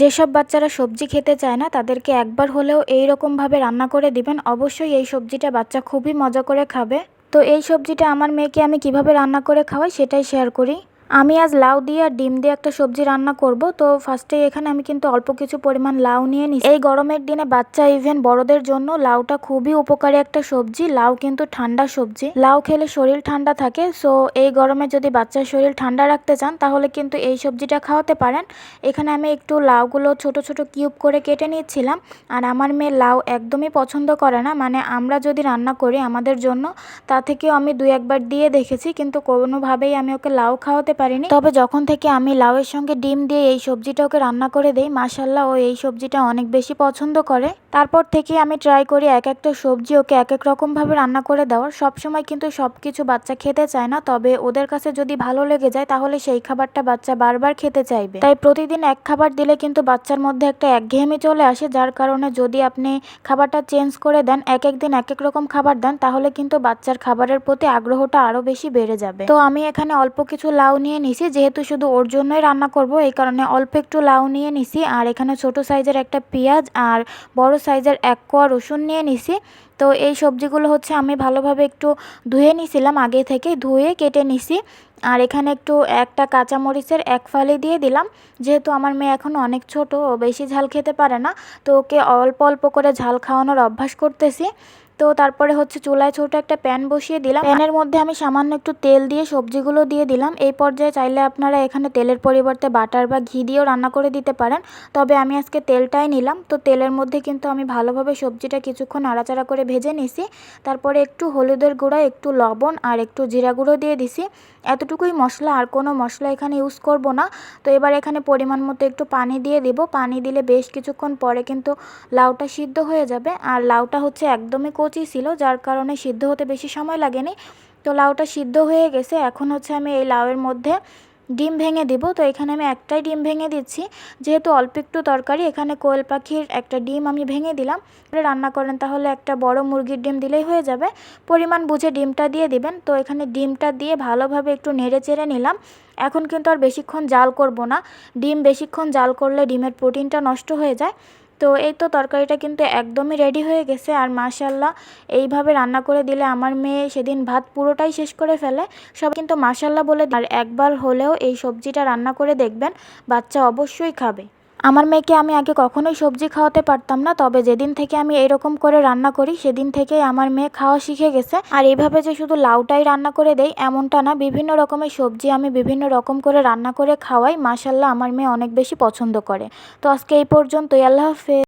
যেসব বাচ্চারা সবজি খেতে চায় না, তাদেরকে একবার হলেও এই রকমভাবে রান্না করে দিবেন। অবশ্যই এই সবজিটা বাচ্চা খুবই মজা করে খাবে। তো এই সবজিটা আমার মেয়েকে আমি কীভাবে রান্না করে খাওয়াই সেটাই শেয়ার করি। আমি আজ লাউ দিয়ে আর ডিম দিয়ে একটা সবজি রান্না করব, তো ফার্স্টে এখানে আমি কিন্তু অল্প কিছু পরিমাণ লাউ নিয়ে নিই এই গরমের দিনে বাচ্চা ইভেন বড়দের জন্য লাউটা খুবই উপকারী একটা সবজি, লাউ কিন্তু ঠান্ডা সবজি। লাউ খেলে শরীর ঠান্ডা থাকে সো এই গরমে যদি বাচ্চার শরীর ঠান্ডা রাখতে চান, তাহলে কিন্তু এই সবজিটা খাওয়াতে পারেন। এখানে আমি একটু লাউগুলো ছোট ছোট কিউব করে কেটে নিচ্ছিলাম, আর আমার মেয়ে লাউ একদমই পছন্দ করে না মানে আমরা যদি রান্না করি আমাদের জন্য, তা থেকেও আমি দুই একবার দিয়ে দেখেছি, কিন্তু কোনোভাবেই আমি ওকে লাউ খাওয়াতে পারিনি। তবে যখন থেকে আমি লাউয়ের সঙ্গে ডিম দিয়ে এই সবজিটা ওকে রান্না করে দেই মাসাল্লাহ ও এই সবজিটা অনেক বেশি পছন্দ করে। তারপর থেকে আমি ট্রাই করি এক একটা সবজি ওকে এক এক রকমভাবে রান্না করে দেওয়ার। সবসময় কিন্তু সব কিছু বাচ্চা খেতে চায় না, তবে ওদের কাছে যদি ভালো লেগে যায় তাহলে সেই খাবারটা বাচ্চা বারবার খেতে চাইবে। তাই প্রতিদিন এক খাবার দিলে কিন্তু বাচ্চার মধ্যে একটা একঘেয়েমি চলে আসে, যার কারণে যদি আপনি খাবারটা চেঞ্জ করে দেন, এক এক দিন এক এক রকম খাবার দেন, তাহলে কিন্তু বাচ্চার খাবারের প্রতি আগ্রহটা আরও বেশি বেড়ে যাবে। তো আমি এখানে অল্প কিছু লাউ নিয়ে নিছি, যেহেতু শুধু ওর জন্যই রান্না করব, এই কারণে অল্প একটু লাউ নিয়ে নিছি, আর এখানে ছোট সাইজের একটা পেঁয়াজ আর বড় সাইজের এক কোয়া রসুন নিয়ে নিছি। তো এই সবজিগুলো হচ্ছে আমি ভালোভাবে একটু ধুয়ে নিছিলাম আগে থেকে ধুয়ে কেটে নিছি, আর এখানে একটু একটা কাঁচামরিচের এক ফালি দিয়ে দিলাম, যেহেতু আমার মেয়ে এখন অনেক ছোট, ও বেশি ঝাল খেতে পারে না, তো ওকে অল্প অল্প করে ঝাল খাওয়ানোর অভ্যাস করতেছি। তো তারপরে হচ্ছে চুলায় ছোট একটা প্যান বসিয়ে দিলাম। প্যানের মধ্যে আমি সামান্য একটু তেল দিয়ে সবজিগুলো দিয়ে দিলাম। এই পর্যায়ে চাইলে আপনারা এখানে তেলের পরিবর্তে বাটার বা ঘি দিয়েও রান্না করে দিতে পারেন। তবে আমি আজকে তেলটাই নিলাম। তো তেলের মধ্যে কিন্তু আমি ভালোভাবে সবজিটা কিছুক্ষণ নাড়াচাড়া করে ভেজে নিছি। তারপরে একটু হলুদের গুঁড়ো, একটু লবণ আর একটু জিরা গুঁড়ো দিয়ে দিছি। এতটুকুই মশলা, আর কোনো মশলা এখানে ইউজ করব না। তো এবার এখানে পরিমাণ মতো একটু পানি দিয়ে দিব। পানি দিলে বেশ কিছুক্ষণ পরে কিন্তু লাউটা সিদ্ধ হয়ে যাবে। আর লাউটা হচ্ছে একদমই কচি ছিল, যার কারণে সিদ্ধ হতে বেশি সময় লাগেনি। তো লাউটা সিদ্ধ হয়ে গেছে। এখন হচ্ছে আমি এই লাউয়ের মধ্যে ডিম ভেঙে দিব। তো এখানে আমি একটাই ডিম ভেঙে দিচ্ছি। যেহেতু অল্প একটু তরকারি, এখানে কোয়েল পাখির একটা ডিম আমি ভেঙে দিলাম। রান্না করেন তাহলে একটা বড় মুরগির ডিম দিলেই হয়ে যাবে। পরিমাণ বুঝে ডিমটা দিয়ে দিবেন। তো এখানে ডিমটা দিয়ে ভালোভাবে একটু নেড়ে চেড়ে নিলাম। এখন কিন্তু আর বেশিক্ষণ জাল করব না। ডিম বেশিক্ষণ জাল করলে ডিমের প্রোটিনটা নষ্ট হয়ে যায়। তো এই তো তরকারিটা কিন্তু একদমই রেডি হয়ে গেছে। আর মাশাল্লাহ এইভাবে রান্না করে দিলে আমার মেয়ে সেদিন ভাত পুরোটাই শেষ করে ফেলে। সব কিন্তু মাশাল্লাহ বলে আর একবার হলেও এই সবজিটা রান্না করে দেখবেন, বাচ্চা অবশ্যই খাবে। আমার মেয়েকে আমি আগে কখনোই সবজি খাওয়াতে পারতাম না, তবে যেদিন থেকে আমি এরকম করে রান্না করি, সেদিন থেকেই আমার মেয়ে খাওয়া শিখে গেছে। আর এইভাবে যে শুধু লাউটাই রান্না করে দেই, এমনটা না, বিভিন্ন রকমের সবজি আমি বিভিন্ন রকম করে রান্না করে খাওয়াই মাসাল্লাহ আমার মেয়ে অনেক বেশি পছন্দ করে। তো আজকে এই পর্যন্তই, আল্লাহ হাফেজ।